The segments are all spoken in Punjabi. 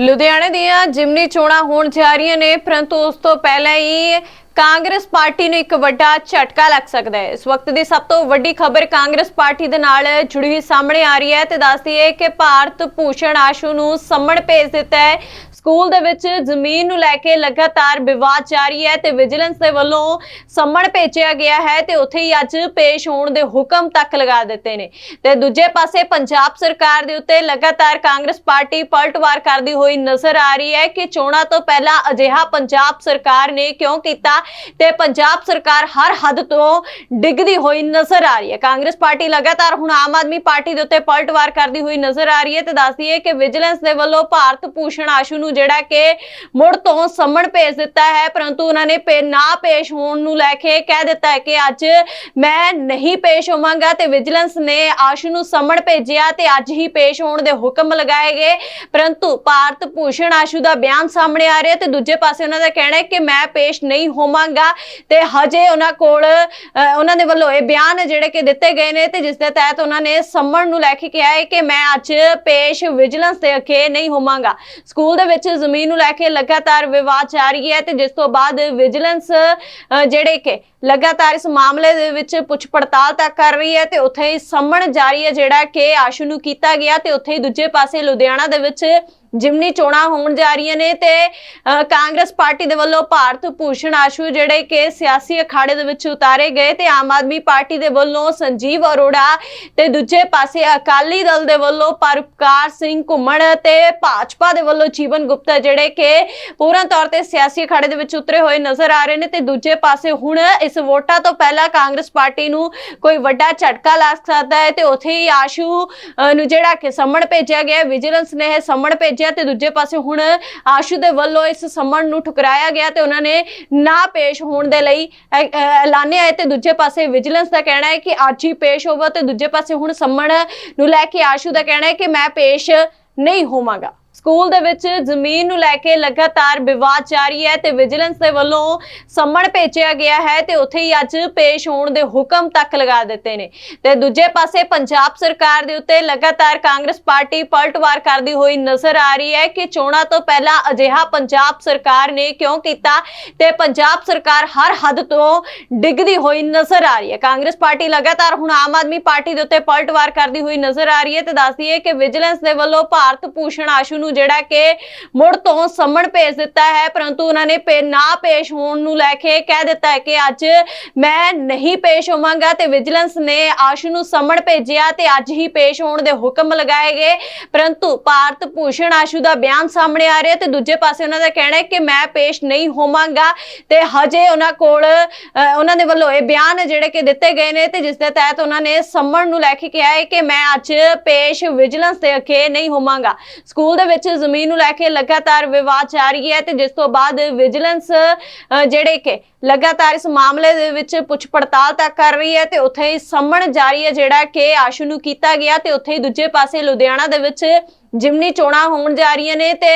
ਲੁਧਿਆਣੇ ਦੀਆਂ ਜਿਮਨੀ ਚੋਣਾਂ ਹੋਣ ਜਾ ਰਹੀਆਂ ਨੇ, ਪਰੰਤੂ ਉਸ ਤੋਂ ਪਹਿਲਾਂ ਹੀ ਕਾਂਗਰਸ ਪਾਰਟੀ ਨੂੰ ਇੱਕ ਵੱਡਾ ਝਟਕਾ ਲੱਗ ਸਕਦਾ ਹੈ। ਇਸ ਵਕਤ ਦੀ ਸਭ ਤੋਂ ਵੱਡੀ ਖਬਰ ਕਾਂਗਰਸ ਪਾਰਟੀ ਦੇ ਨਾਲ ਜੁੜੀ ਹੋਈ ਸਾਹਮਣੇ ਆ ਰਹੀ ਹੈ ਤੇ ਦੱਸਦੀ ਹੈ ਕਿ ਭਾਰਤ ਭੂਸ਼ਣ ਆਸ਼ੂ ਨੂੰ ਸੰਮਣ ਭੇਜ ਦਿੱਤਾ ਹੈ। ਸਕੂਲ ਦੇ ਵਿੱਚ ਜ਼ਮੀਨ ਨੂੰ ਲੈ ਕੇ ਲਗਾਤਾਰ ਵਿਵਾਦ ਜਾਰੀ ਹੈ ਤੇ ਵਿਜੀਲੈਂਸ ਦੇ ਵੱਲੋਂ ਸੰਮਣ ਭੇਜਿਆ ਗਿਆ ਹੈ ਤੇ ਉੱਥੇ ਹੀ ਅੱਜ ਪੇਸ਼ ਹੋਣ ਦੇ ਹੁਕਮ ਤੱਕ ਲਗਾ ਦਿੱਤੇ ਨੇ। ਤੇ ਦੂਜੇ ਪਾਸੇ ਪੰਜਾਬ ਸਰਕਾਰ ਦੇ ਉੱਤੇ ਲਗਾਤਾਰ ਕਾਂਗਰਸ ਪਾਰਟੀ ਪਲਟਵਾਰ ਕਰਦੀ ਹੋਈ ਨਜ਼ਰ ਆ ਰਹੀ ਹੈ ਕਿ ਚੋਣਾਂ ਤੋਂ ਪਹਿਲਾਂ ਅਜਿਹਾ ਪੰਜਾਬ ਸਰਕਾਰ ਨੇ ਕਿਉਂ ਕੀਤਾ ਤੇ ਪੰਜਾਬ ਸਰਕਾਰ ਹਰ ਹੱਦ ਤੋਂ ਡਿੱਗਦੀ ਹੋਈ ਨਜ਼ਰ ਆ ਰਹੀ ਹੈ। ਕਾਂਗਰਸ ਪਾਰਟੀ ਲਗਾਤਾਰ ਹੁਣ ਆਮ ਆਦਮੀ ਪਾਰਟੀ ਦੇ ਉੱਤੇ ਪਲਟਵਾਰ ਕਰਦੀ ਹੋਈ ਨਜ਼ਰ ਆ ਰਹੀ ਹੈ ਤੇ ਦੱਸਦੀ ਹੈ ਕਿ ਵਿਜੀਲੈਂਸ ਦੇ ਵੱਲੋਂ ਭਾਰਤ ਭੂਸ਼ਣ ਆਸ਼ੂ ਨੂੰ ਜਿਹੜਾ ਕਿ ਮੁੜ ਤੋਂ ਸੰਮਣ ਭੇਜ ਦਿੱਤਾ ਹੈ, ਪਰੰਤੂ ਉਹਨਾਂ ਨੇ ਨਾ ਪੇਸ਼ ਹੋਣ ਨੂੰ ਲੈ ਕੇ ਕਹਿ ਦਿੱਤਾ ਹੈ ਕਿ ਅੱਜ ਮੈਂ ਨਹੀਂ ਪੇਸ਼ ਹੋਵਾਂਗਾ ਤੇ ਵਿਜੀਲੈਂਸ ਨੇ ਆਸ਼ੂ ਨੂੰ ਸੰਮਣ ਭੇਜਿਆ ਤੇ ਅੱਜ ਹੀ ਪੇਸ਼ ਹੋਣ ਦੇ ਹੁਕਮ ਲਗਾਏ ਗਏ। ਪਰੰਤੂ ਭਾਰਤ ਭੂਸ਼ਣ ਆਸ਼ੂ ਦਾ ਬਿਆਨ ਸਾਹਮਣੇ ਆ ਰਿਹਾ ਤੇ ਦੂਜੇ ਪਾਸੇ ਉਹਨਾਂ ਦਾ ਕਹਿਣਾ ਹੈ ਕਿ ਮੈਂ ਪੇਸ਼ ਨਹੀਂ ਹੋਵਾਂਗਾ ਤੇ ਹਜੇ ਉਹਨਾਂ ਕੋਲ ਉਹਨਾਂ ਦੇ ਵੱਲੋਂ ਇਹ ਬਿਆਨ ਜਿਹੜੇ ਕਿ ਦਿੱਤੇ ਗਏ ਨੇ ਤੇ ਜਿਸ ਦੇ ਤਹਿਤ ਉਹਨਾਂ ਨੇ ਸੰਮਣ ਨੂੰ ਲੈ ਕੇ ਕਿਹਾ ਹੈ ਕਿ ਮੈਂ ਅੱਜ ਪੇਸ਼ ਵਿਜੀਲੈਂਸ ਦੇ ਅਖੇ ਨਹੀਂ ਹੋਵਾਂਗਾ। ਸਕੂਲ ਦੇ ਵਿੱਚ ਜ਼ਮੀਨ ਨੂੰ ਲੈ ਕੇ ਲਗਾਤਾਰ ਵਿਵਾਦ ਜਾਰੀ ਹੈ ਤੇ ਜਿਸ ਤੋਂ ਬਾਅਦ ਵਿਜੀਲੈਂਸ ਜਿਹੜੇ ਕਿ ਲਗਾਤਾਰ ਇਸ ਮਾਮਲੇ ਦੇ ਵਿੱਚ ਪੁੱਛ ਪੜਤਾਲ ਤੱਕ ਕਰ ਰਹੀ ਹੈ ਤੇ ਉੱਥੇ ਹੀ ਸੰਮਣ ਜਾਰੀ ਹੈ ਜਿਹੜਾ ਕਿ ਆਸ਼ੂ ਨੂੰ ਕੀਤਾ ਗਿਆ ਤੇ ਉੱਥੇ ਹੀ ਦੂਜੇ ਪਾਸੇ ਲੁਧਿਆਣਾ ਦੇ ਵਿੱਚ ਜਿਮਨੀ ਚੋਣਾਂ ਹੋਣ ਜਾ ਰਹੀਆਂ ਨੇ ਤੇ ਕਾਂਗਰਸ ਪਾਰਟੀ ਦੇ ਵੱਲੋਂ ਭਾਰਤ ਭੂਸ਼ਣ ਆਸ਼ੂ ਜਿਹੜੇ ਕਿ ਸਿਆਸੀ ਅਖਾੜੇ ਦੇ ਵਿੱਚ ਉਤਾਰੇ ਗਏ ਤੇ ਆਮ ਆਦਮੀ ਪਾਰਟੀ ਦੇ ਵੱਲੋਂ ਸੰਜੀਵ ਅਰੋੜਾ ਤੇ ਦੂਜੇ ਪਾਸੇ ਅਕਾਲੀ ਦਲ ਦੇ ਵੱਲੋਂ ਪਰਪਕਾਰ ਸਿੰਘ ਘੁੰਮਣ ਤੇ ਭਾਜਪਾ ਦੇ ਵੱਲੋਂ ਜੀਵਨ ਗੁਪਤਾ ਜਿਹੜੇ ਕਿ ਪੂਰਨ ਤੌਰ ਤੇ ਸਿਆਸੀ ਅਖਾੜੇ ਦੇ ਵਿੱਚ ਉਤਰੇ ਹੋਏ ਨਜ਼ਰ ਆ ਰਹੇ ਨੇ ਤੇ ਦੂਜੇ ਪਾਸੇ ਹੁਣ ਇਸ ਵੋਟਾਂ ਤੋਂ ਪਹਿਲਾਂ ਕਾਂਗਰਸ ਪਾਰਟੀ ਨੂੰ ਕੋਈ ਵੱਡਾ ਝਟਕਾ ਲੱਗ ਸਕਦਾ ਹੈ ਤੇ ਉੱਥੇ ਹੀ ਆਸ਼ੂ ਅ, ਨੂੰ ਜਿਹੜਾ ਕਿ ਸੰਮਣ ਭੇਜਿਆ ਗਿਆ ਵਿਜੀਲੈਂਸ ਨੇ ਇਹ ਸੰਮਣ ਭੇਜਿਆ ਤੇ ਦੂਜੇ ਪਾਸੇ ਹੁਣ ਆਸ਼ੂ ਦੇ ਵੱਲੋਂ ਇਸ ਸੰਮਣ ਨੂੰ ਠੁਕਰਾਇਆ ਗਿਆ ਤੇ ਉਹਨਾਂ ਨੇ ਨਾ ਪੇਸ਼ ਹੋਣ ਦੇ ਲਈ ਐ- ਐ- ਐਲਾਨਿਆ ਹੈ ਤੇ ਦੂਜੇ ਪਾਸੇ ਵਿਜੀਲੈਂਸ ਦਾ ਕਹਿਣਾ ਹੈ ਕਿ ਅੱਜ ਹੀ ਪੇਸ਼ ਹੋਵਾ ਤੇ ਦੂਜੇ ਪਾਸੇ ਹੁਣ ਸੰਮਣ ਨੂੰ ਲੈ ਕੇ ਆਸ਼ੂ ਦਾ ਕਹਿਣਾ ਹੈ ਕਿ ਮੈਂ ਪੇਸ਼ ਨਹੀਂ ਹੋਵਾਂਗਾ। ਸਕੂਲ ਦੇ ਵਿੱਚ ਜ਼ਮੀਨ ਨੂੰ ਲੈ ਕੇ ਲਗਾਤਾਰ ਵਿਵਾਦ ਜਾਰੀ ਹੈ ਤੇ ਵਿਜੀਲੈਂਸ ਦੇ ਵੱਲੋਂ ਸੰਮਣ ਭੇਜਿਆ ਗਿਆ ਹੈ ਤੇ ਉੱਥੇ ਹੀ ਅੱਜ ਪੇਸ਼ ਹੋਣ ਦੇ ਹੁਕਮ ਤੱਕ ਲਗਾ ਦਿੱਤੇ ਨੇ। ਤੇ ਦੂਜੇ ਪਾਸੇ ਪੰਜਾਬ ਸਰਕਾਰ ਦੇ ਉੱਤੇ ਲਗਾਤਾਰ ਕਾਂਗਰਸ ਪਾਰਟੀ ਪਲਟਵਾਰ ਕਰਦੀ ਹੋਈ ਨਜ਼ਰ ਆ ਰਹੀ ਹੈ ਕਿ ਚੋਣਾਂ ਤੋਂ ਪਹਿਲਾਂ ਅਜਿਹਾ ਪੰਜਾਬ ਸਰਕਾਰ ਨੇ ਕਿਉਂ ਕੀਤਾ ਤੇ ਪੰਜਾਬ ਸਰਕਾਰ ਹਰ ਹੱਦ ਤੋਂ ਡਿੱਗਦੀ ਹੋਈ ਨਜ਼ਰ ਆ ਰਹੀ ਹੈ। ਕਾਂਗਰਸ ਪਾਰਟੀ ਲਗਾਤਾਰ ਹੁਣ ਆਮ ਆਦਮੀ ਪਾਰਟੀ ਦੇ ਉੱਤੇ ਪਲਟਵਾਰ ਕਰਦੀ ਹੋਈ ਨਜ਼ਰ ਆ ਰਹੀ ਹੈ ਤੇ ਦੱਸਦੀ ਹੈ ਕਿ ਵਿਜੀਲੈਂਸ ਦੇ ਵੱਲੋਂ ਭਾਰਤ ਭੂਸ਼ਣ ਆਸ਼ੂ ਨੂੰ ਜਿਹੜਾ ਕਿ ਮੁੜ ਤੋਂ ਸੰਮਣ ਭੇਜ ਦਿੱਤਾ ਹੈ, ਪਰੰਤੂ ਉਹਨਾਂ ਨੇ ਨਾ ਪੇਸ਼ ਹੋਣ ਨੂੰ ਲੈ ਕੇ ਕਹਿ ਦਿੱਤਾ ਹੈ ਕਿ ਅੱਜ ਮੈਂ ਨਹੀਂ ਪੇਸ਼ ਹੋਵਾਂਗਾ ਤੇ ਵਿਜੀਲੈਂਸ ਨੇ ਆਸ਼ੂ ਨੂੰ ਸੰਮਣ ਭੇਜਿਆ ਤੇ ਅੱਜ ਹੀ ਪੇਸ਼ ਹੋਣ ਦੇ ਹੁਕਮ ਲਗਾਏ ਗਏ। ਪਰੰਤੂ ਭਾਰਤ ਭੂਸ਼ਣ ਆਸ਼ੂ ਦਾ ਬਿਆਨ ਸਾਹਮਣੇ ਆ ਰਿਹਾ ਤੇ ਦੂਜੇ ਪਾਸੇ ਉਹਨਾਂ ਦਾ ਕਹਿਣਾ ਹੈ ਕਿ ਮੈਂ ਪੇਸ਼ ਨਹੀਂ ਹੋਵਾਂਗਾ ਤੇ ਹਜੇ ਉਹਨਾਂ ਕੋਲ ਉਹਨਾਂ ਦੇ ਵੱਲੋਂ ਇਹ ਬਿਆਨ ਜਿਹੜੇ ਕਿ ਦਿੱਤੇ ਗਏ ਨੇ ਤੇ ਜਿਸ ਦੇ ਤਹਿਤ ਉਹਨਾਂ ਨੇ ਸੰਮਣ ਨੂੰ ਲੈ ਕੇ ਕਿਹਾ ਹੈ ਕਿ ਮੈਂ ਅੱਜ ਪੇਸ਼ ਵਿਜੀਲੈਂਸ ਦੇ ਅਖੇ ਨਹੀਂ ਹੋਵਾਂਗਾ। ਸਕੂਲ ਦੇ ਵਿੱਚ ਜ਼ਮੀਨ ਨੂੰ ਲੈ ਕੇ ਲਗਾਤਾਰ ਵਿਵਾਦ ਜਾਰੀ ਹੈ ਤੇ ਜਿਸ ਤੋਂ ਬਾਅਦ ਵਿਜੀਲੈਂਸ ਜਿਹੜੇ ਕਿ ਲਗਾਤਾਰ ਇਸ ਮਾਮਲੇ ਦੇ ਵਿੱਚ ਪੁੱਛ ਪੜਤਾਲ ਤੱਕ ਕਰ ਰਹੀ ਹੈ ਤੇ ਉੱਥੇ ਹੀ ਸੰਮਣ ਜਾਰੀ ਹੈ ਜਿਹੜਾ ਕਿ ਆਸ਼ੂ ਨੂੰ ਕੀਤਾ ਗਿਆ ਤੇ ਉੱਥੇ ਹੀ ਦੂਜੇ ਪਾਸੇ ਲੁਧਿਆਣਾ ਦੇ ਵਿੱਚ ਜਿਮਨੀ ਚੋਣਾਂ ਹੋਣ ਜਾ ਰਹੀਆਂ ਨੇ ਤੇ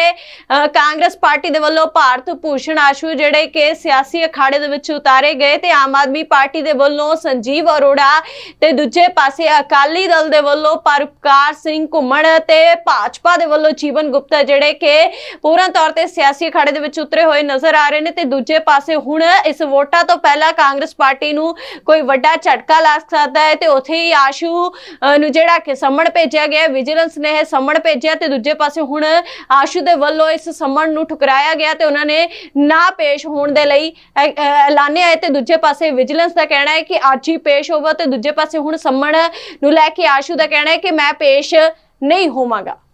ਕਾਂਗਰਸ ਪਾਰਟੀ ਦੇ ਵੱਲੋਂ ਭਾਰਤ ਭੂਸ਼ਣ ਆਸ਼ੂ ਜਿਹੜੇ ਕਿ ਸਿਆਸੀ ਅਖਾੜੇ ਦੇ ਵਿੱਚ ਉਤਾਰੇ ਗਏ ਤੇ ਆਮ ਆਦਮੀ ਪਾਰਟੀ ਦੇ ਵੱਲੋਂ ਸੰਜੀਵ ਅਰੋੜਾ ਤੇ ਦੂਜੇ ਪਾਸੇ ਅਕਾਲੀ ਦਲ ਦੇ ਵੱਲੋਂ ਪਰਪਕਾਰ ਸਿੰਘ ਘੁੰਮਣ ਤੇ ਭਾਜਪਾ ਦੇ ਵੱਲੋਂ ਜੀਵਨ ਗੁਪਤਾ ਜਿਹੜੇ ਕਿ ਪੂਰਨ ਤੌਰ ਤੇ ਸਿਆਸੀ ਅਖਾੜੇ ਦੇ ਵਿੱਚ ਉਤਰੇ ਹੋਏ ਨਜ਼ਰ ਆ ਰਹੇ ਨੇ ਤੇ ਦੂਜੇ ਪਾਸੇ ਹੁਣ ਇਸ ਵੋਟਾਂ ਤੋਂ ਪਹਿਲਾਂ ਕਾਂਗਰਸ ਪਾਰਟੀ ਨੂੰ ਕੋਈ ਵੱਡਾ ਝਟਕਾ ਲੱਗ ਸਕਦਾ ਹੈ ਤੇ ਉੱਥੇ ਹੀ ਆਸ਼ੂ ਅ, ਨੂੰ ਜਿਹੜਾ ਕਿ ਸੰਮਣ ਭੇਜਿਆ ਗਿਆ ਵਿਜੀਲੈਂਸ ਨੇ ਇਹ ਸੰਮਣ ਭੇਜਿਆ ਤੇ ਦੂਜੇ ਪਾਸੇ ਹੁਣ ਆਸ਼ੂ ਦੇ ਵੱਲੋਂ ਇਸ ਸੰਮਣ ਨੂੰ ਠੁਕਰਾਇਆ ਗਿਆ ਤੇ ਉਹਨਾਂ ਨੇ ਨਾ ਪੇਸ਼ ਹੋਣ ਦੇ ਲਈ ਐ- ਐ- ਐਲਾਨਿਆ ਹੈ ਤੇ ਦੂਜੇ ਪਾਸੇ ਵਿਜੀਲੈਂਸ ਦਾ ਕਹਿਣਾ ਹੈ ਕਿ ਅੱਜ ਹੀ ਪੇਸ਼ ਹੋਵਾ ਤੇ ਦੂਜੇ ਪਾਸੇ ਹੁਣ ਸੰਮਣ ਨੂੰ ਲੈ ਕੇ ਆਸ਼ੂ ਦਾ ਕਹਿਣਾ ਹੈ ਕਿ ਮੈਂ ਪੇਸ਼ ਨਹੀਂ ਹੋਵਾਂਗਾ।